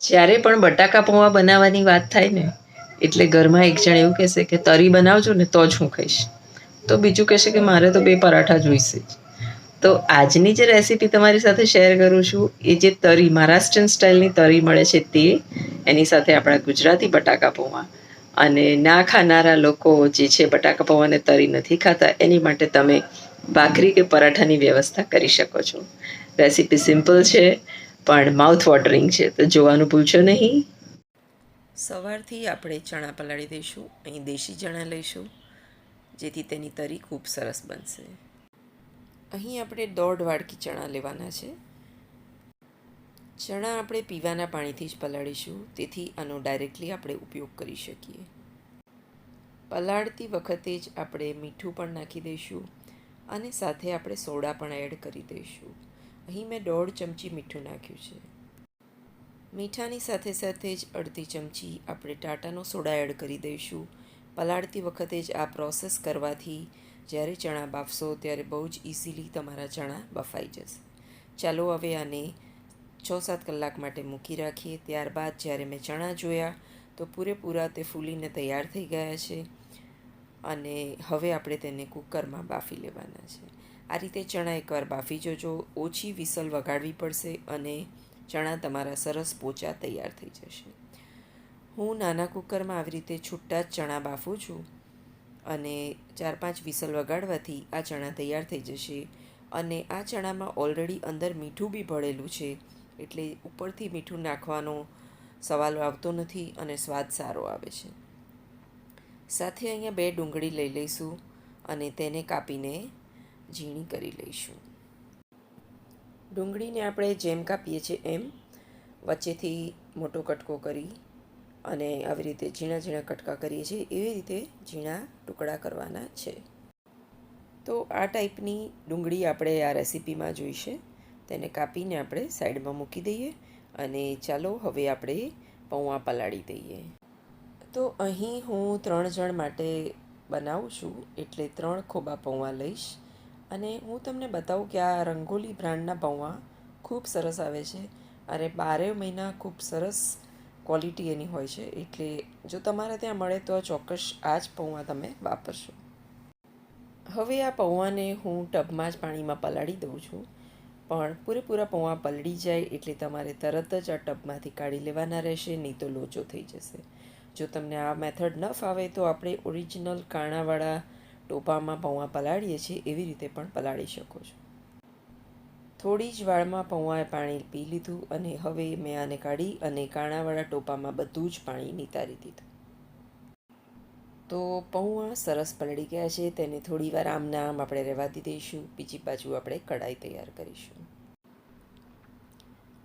જ્યારે પણ બટાકા પૌવા બનાવવાની વાત થાય ને, એટલે ઘરમાં એક જણ એવું કહેશે કે, તરી બનાવજો ને તો જ હું ખાઈશ. તો બીજું કહેશે કે, મારે તો બે પરાઠા જોઈશે જ. તો આજની જે રેસીપી તમારી સાથે શેર કરું છું, એ જે તરી, મહારાષ્ટ્રીયન સ્ટાઇલની તરી મળે છે તે, એની સાથે આપણા ગુજરાતી બટાકા પૌવા. અને ના ખાનારા લોકો જે છે બટાકા પૌવાને તરી નથી ખાતા, એની માટે તમે ભાખરી કે પરાઠાની વ્યવસ્થા કરી શકો છો. રેસીપી સિમ્પલ છે પણ માઉથ વોટરિંગ છે, તો જોવાનું ભૂલશો નહીં. સવારથી આપણે ચણા પલાળી દઈશું, અહીં દેશી ચણા લઈશું, જેથી તેની તરી ખૂબ સરસ બનશે. અહીં આપણે દોઢ વાડકી ચણા લેવાના છે. ચણા આપણે પીવાના પાણીથી જ પલાળીશું, તેથી આનો ડાયરેક્ટલી આપણે ઉપયોગ કરી શકીએ. પલાળતી વખતે જ આપણે મીઠું પણ નાખી દઈશું, અને સાથે આપણે સોડા પણ એડ કરી દઈશું. અહીં મેં દોઢ ચમચી મીઠું નાખ્યું છે. મીઠાની સાથે સાથે જ અડધી ચમચી આપણે ટાટાનો સોડા એડ કરી દઈશું. પલાળતી વખતે જ આ પ્રોસેસ કરવાથી જ્યારે ચણા બાફશો ત્યારે બહુ જ ઇઝીલી તમારા ચણા બફાઈ જશે. ચાલો હવે આને છ સાત કલાક માટે મૂકી રાખીએ. ત્યારબાદ જ્યારે મેં ચણા જોયા તો પૂરેપૂરા તે ફૂલીને તૈયાર થઈ ગયા છે અને હવે આપણે તેને કુકરમાં બાફી લેવાના છે. આ રીતે ચણા એકવાર બાફી જોજો, ઓછી વિસલ વગાડવી પડશે અને ચણા તમારા સરસ પોચા તૈયાર થઈ જશે. હું નાના કુકરમાં આવી રીતે છૂટા જ ચણા બાફું છું અને ચાર પાંચ વિસલ વગાડવાથી આ ચણા તૈયાર થઈ જશે અને આ ચણામાં ઓલરેડી અંદર મીઠું બી ભળેલું છે એટલે ઉપરથી મીઠું નાખવાનો સવાલ આવતો નથી અને સ્વાદ સારો આવે છે. સાથે અહીંયા બે ડુંગળી લઈ લઈશું અને તેને કાપીને ઝીણી કરી લઈશું. ડુંગળીને આપણે જેમ કાપીએ છીએ એમ વચ્ચેથી મોટો કટકો કરી અને આવી રીતે ઝીણા ઝીણા કટકા કરીએ છીએ. એવી રીતે ઝીણા ટુકડા કરવાના છે. તો આ ટાઈપની ડુંગળી આપણે આ રેસીપીમાં જોઈશે તેને કાપીને આપણે સાઈડમાં મૂકી દઈએ અને ચાલો હવે આપણે પૌવા પલાળી દઈએ. તો અહીં હું ત્રણ જણ માટે બનાવું છું. એટલે ત્રણ ખોબા પૌવા લઈશ. અને હું તમને બતાવું કે આ રંગોલી બ્રાન્ડના પૌવા ખૂબ સરસ આવે છે. અને બારે મહિના ખૂબ સરસ ક્વોલિટી એની હોય છે. એટલે જો તમારે ત્યાં મળે તો ચોક્કસ આ જ પૌવા તમે વાપરશો. હવે આ પૌવાને હું ટબમાં જ પાણીમાં પલાળી દઉં છું. પણ પૂરેપૂરા પૌવા પલળી જાય એટલે તમારે તરત જ આ ટબમાંથી કાઢી લેવાના રહેશે, નહીં તો લોચો થઈ જશે. જો તમને આ મેથડ ન ફાવે તો આપણે ઓરિજિનલ કાણાવાળા ટોપામાં પૌવા પલાળીએ છીએ, એવી રીતે પણ પલાળી શકો છો. થોડી જ વાળમાં પૌવાએ પાણી પી લીધું અને હવે મેં આને કાઢી અને કાણાવાળા ટોપામાં બધું જ પાણી નિતારી દીધું. તો પૌવા સરસ પલળી ગયા છે, તેને થોડી વાર આમના આમ આપણે રહેવા દઈશું, બીજી બાજુ આપણે કઢાઈ તૈયાર કરીશું.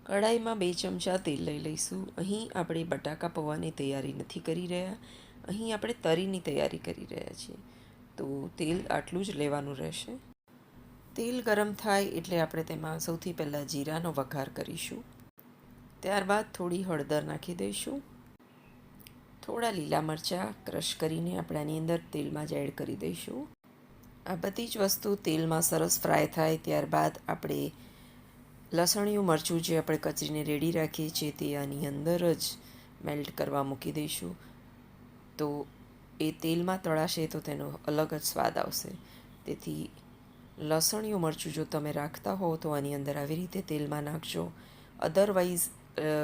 કઢાઈમાં બે ચમચા તેલ લઈ લઈશું. અહીં આપણે બટાકા પૌવાની તૈયારી નથી કરી રહ્યા, અહીં આપણે તરીની તૈયારી કરી રહ્યા છીએ. તો તેલ આટલું જ લેવાનું રહેશે. તેલ ગરમ થાય એટલે આપણે તેમાં સૌથી પહેલાં જીરાનો વઘાર કરીશું. ત્યારબાદ થોડી હળદર નાખી દઈશું. થોડા લીલા મરચાં ક્રશ કરીને આપણે આની અંદર તેલમાં જ એડ કરી દઈશું. આ બધી જ વસ્તુ તેલમાં સરસ ફ્રાય થાય ત્યારબાદ આપણે લસણિયું મરચું જે આપણે કચરીને રેડી રાખીએ છીએ તે આની અંદર જ મેલ્ટ કરવા મૂકી દઈશું. તો એ તેલમાં તળાશે તો તેનો અલગ જ સ્વાદ આવશે. તેથી લસણિયું મરચું જો તમે રાખતા હો તો આની અંદર આવી રીતે તેલમાં નાખજો. અધરવાઇઝ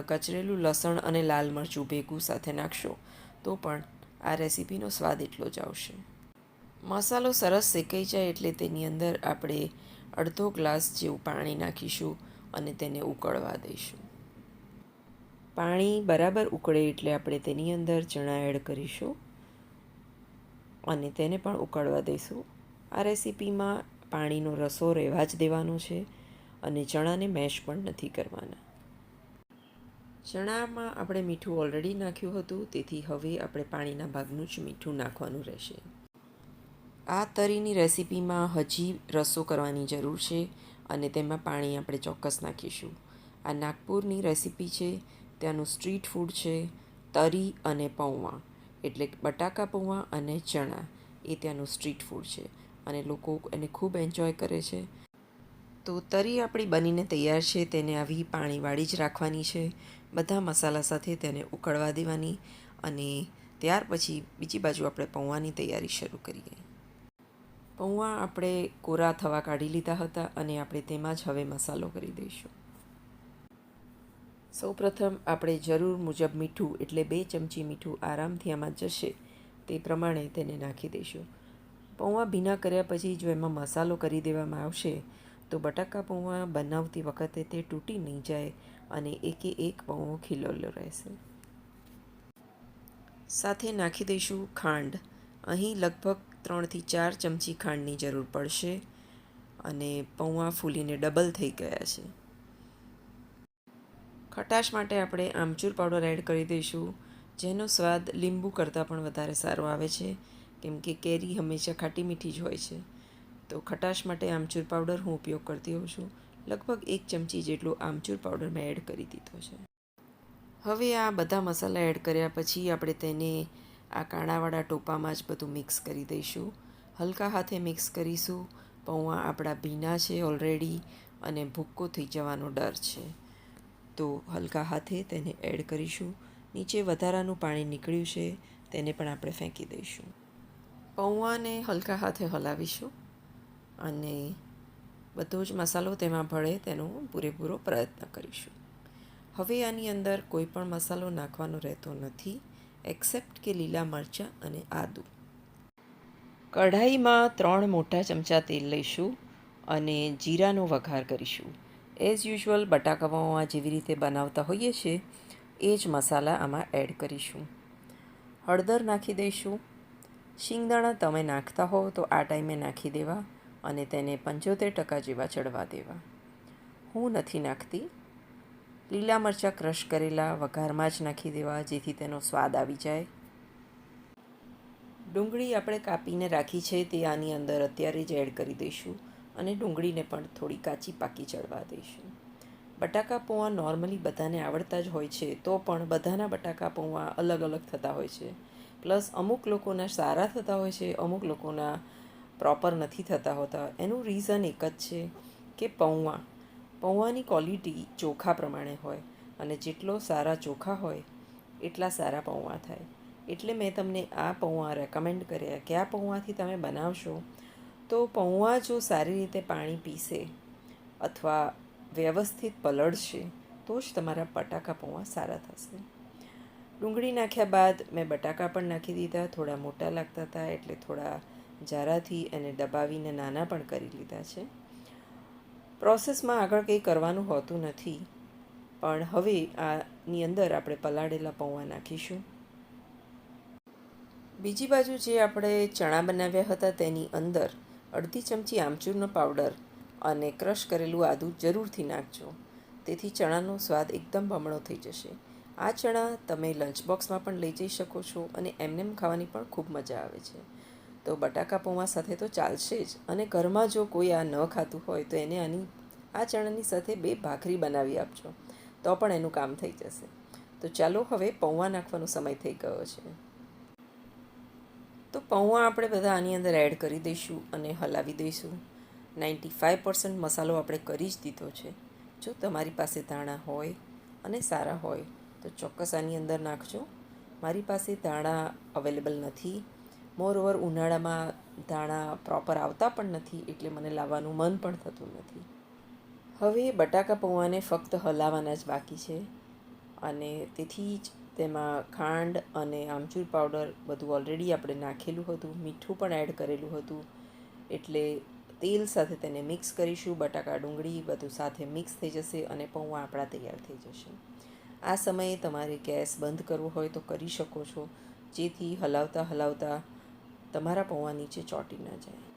કચરેલું લસણ અને લાલ મરચું ભેગું સાથે નાખશો તો પણ આ રેસીપીનો સ્વાદ એટલો જ આવશે. મસાલો સરસ શેકાઈ જાય એટલે તેની અંદર આપણે અડધો ગ્લાસ જેવું પાણી નાખીશું અને તેને ઉકળવા દઈશું. પાણી બરાબર ઉકળે એટલે આપણે તેની અંદર ચણા એડ કરીશું. અને તેને પણ ઉકળવા દઈશું. આ રેસીપીમાં પાણીનો રસો રહેવા જ દેવાનો છે અને ચણાને મેશ પણ નથી કરવાના. ચણામાં આપણે મીઠું ઓલરેડી નાખ્યું હતું, તેથી હવે આપણે પાણીના ભાગનું જ મીઠું નાખવાનું રહેશે. આ તરીની રેસીપીમાં હજી રસો કરવાની જરૂર છે અને તેમાં પાણી આપણે ચોક્કસ નાખીશું. આ નાગપુરની રેસીપી છે, ત્યાંનું સ્ટ્રીટ ફૂડ છે, તરી અને પૌવા એટલે બટાકા પૌવા અને ચણા એ ત્યાંનું સ્ટ્રીટ ફૂડ છે અને લોકો એને ખૂબ એન્જોય કરે છે. તો તરી આપણી બનીને તૈયાર છે, તેને આવી પાણીવાળી જ રાખવાની છે. બધા મસાલા સાથે તેને ઉકળવા દેવાની અને ત્યાર પછી બીજી બાજુ આપણે પૌવાની તૈયારી શરૂ કરીએ. પૌવા આપણે કોરા થવા કાઢી લીધા હતા અને આપણે તેમાં જ હવે મસાલો કરી દઈશું. સૌપ્રથમ આપણે જરૂર મુજબ મીઠું, એટલે બે ચમચી મીઠું આરામથી આમાં જશે, તે પ્રમાણે તેને નાખી દઈશું. પૌવા ભીના કર્યા પછી જો એમાં મસાલો કરી દેવામાં આવશે, તો બટાકા પૌવા બનાવતી વખતે તે તૂટી નહીં જાય અને એકે એક પૌવો ખીલેલો રહેશે. સાથે નાખી દઈશું ખાંડ. અહીં લગભગ ત્રણથી ચાર ચમચી ખાંડની જરૂર પડશે અને પૌવા ફૂલીને ડબલ થઈ ગયા છે. ખટાશ માટે આપણે આમચૂર પાવડર એડ કરી દઈશું, જેનો સ્વાદ લીંબુ કરતાં પણ વધારે સારો આવે છે, કેમ કે કેરી હંમેશા ખાટી મીઠી જ હોય છે. તો ખટાશ માટે આમચૂર પાવડર હું ઉપયોગ કરતી હોઉં છું. લગભગ એક ચમચી જેટલો આમચૂર પાવડર મેં એડ કરી દીધો છે. હવે આ બધા મસાલા એડ કર્યા પછી આપણે તેને આ કાણાવાળા ટોપામાં જ બધું મિક્સ કરી દઈશું. હલકા હાથે મિક્સ કરીશું. પૌવા આપણા ભીના છે ઓલરેડી અને ભૂક્કો થઈ જવાનો ડર છે. તો હલકા હાથે તેને એડ કરીશું. નીચે વધારાનું પાણી નીકળ્યું છે, તેને પણ આપણે ફેંકી દઈશું. પૌવાને હલકા હાથે હલાવીશું અને બધો જ મસાલો તેમાં ભળે તેનો પૂરેપૂરો પ્રયત્ન કરીશું. હવે આની અંદર કોઈ પણ મસાલો નાખવાનો રહેતો નથી એક્સેપ્ટ કે લીલા મરચાં અને આદું. કઢાઈમાં ત્રણ મોટા ચમચા તેલ લઈશું અને જીરાનો વઘાર કરીશું. એઝ યુઝ્યુઅલ બટાકા જેવી રીતે બનાવતા હોઈએ છીએ, એ જ મસાલા આમાં એડ કરીશું. હળદર નાખી દઈશું. શિંગદાણા તમે નાખતા હો તો આ ટાઈમે નાખી દેવા અને તેને પંચોતેર ટકા જેવા ચડવા દેવા. હું નથી નાખતી. લીલા મરચાં ક્રશ કરેલા વઘારમાં જ નાખી દેવા જેથી તેનો સ્વાદ આવી જાય. ડુંગળી આપણે કાપીને રાખી છે તે આની અંદર અત્યારે જ એડ કરી દઈશું. અને ડુંગળીને પણ થોડી કાચી પાકી ચડવા દઈશું. બટાકા પૌવા નોર્મલી બધાને આવડતા જ હોય છે, તો પણ બધાના બટાકા પૌવા અલગ અલગ થતા હોય છે. પ્લસ અમુક લોકોના સારા થતા હોય છે, અમુક લોકોના પ્રોપર નથી થતા હોતા. એનું રીઝન એક જ છે કે પૌવા, પૌવાની ક્વોલિટી ચોખા પ્રમાણે હોય અને જેટલો સારા ચોખા હોય, એટલા સારા પૌવા થાય. એટલે મેં તમને આ પૌવા રેકમેન્ડ કર્યા. કે આ પૌવાથી તમે બનાવશો? તો પૌવા જો સારી રીતે પાણી પીશે અથવા વ્યવસ્થિત પલળશે, તો જ તમારા બટાકા પૌવા સારા થશે. ડુંગળી નાખ્યા બાદ મેં બટાકા પણ નાખી દીધા, થોડા મોટા લાગતા હતા, એટલે થોડા જારાથી એને દબાવીને નાના પણ કરી લીધા છે. પ્રોસેસમાં આગળ કંઈ કરવાનું હોતું નથી, પણ હવે આની અંદર આપણે પલાળેલા પૌવા નાખીશું. બીજી બાજુ જે આપણે ચણા બનાવ્યા હતા તેની અંદર અડધી ચમચી આમચૂરનો પાવડર અને ક્રશ કરેલું આદું જરૂરથી નાખજો. તેથી ચણાનો સ્વાદ એકદમ બમણો થઈ જશે. આ ચણા તમે લંચ બોક્સમાં પણ લઈ જઈ શકો છો અને એમનેમ ખાવાની પણ ખૂબ મજા આવે છે. તો બટાકા પૌવા સાથે તો ચાલશે જ અને ઘરમાં જો કોઈ આ ન ખાતું હોય તો એને આની, આ ચણાની સાથે બે ભાખરી બનાવી આપજો. તો પણ એનું કામ થઈ જશે. તો ચાલો હવે પૌવા નાખવાનો સમય થઈ ગયો છે. તો પૌવા આપણે બધા આની અંદર એડ કરી દઈશું અને હલાવી દઈશું. નાઇન્ટી ફાઇવ પર્સન્ટ મસાલો આપણે કરી જ દીધો છે. જો તમારી પાસે ધાણા હોય અને સારા હોય, તો ચોક્કસ આની અંદર નાખજો. મારી પાસે ધાણા અવેલેબલ નથી. મોરઓવર ઉનાળામાં ધાણા પ્રોપર આવતા પણ નથી, એટલે મને લાવવાનું મન પણ થતું નથી. હવે બટાકા પૌવાને ફક્ત હલાવવાના જ બાકી છે. અને તેથી જ તેમાં ખાંડ અને આમચૂર પાવડર બધું ઓલરેડી આપણે નાખેલું હતું, મીઠું પણ એડ કરેલું હતું. એટલે તેલ સાથે તેને મિક્સ કરીશું, બટાકા ડુંગળી બધું સાથે મિક્સ થઈ જશે અને પૌવા આપણા તૈયાર થઈ જશે. આ સમયે તમારે ગેસ બંધ કરવો હોય તો કરી શકો છો, જેથી હલાવતા હલાવતા તમારા પૌવા નીચે ચોંટી ન જાય.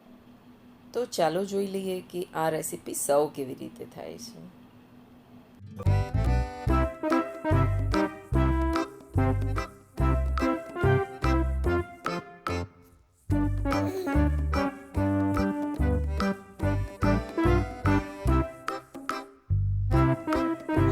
તો ચાલો જોઈ લઈએ કે આ રેસીપી સર્વ કેવી રીતે થાય છે. Bye.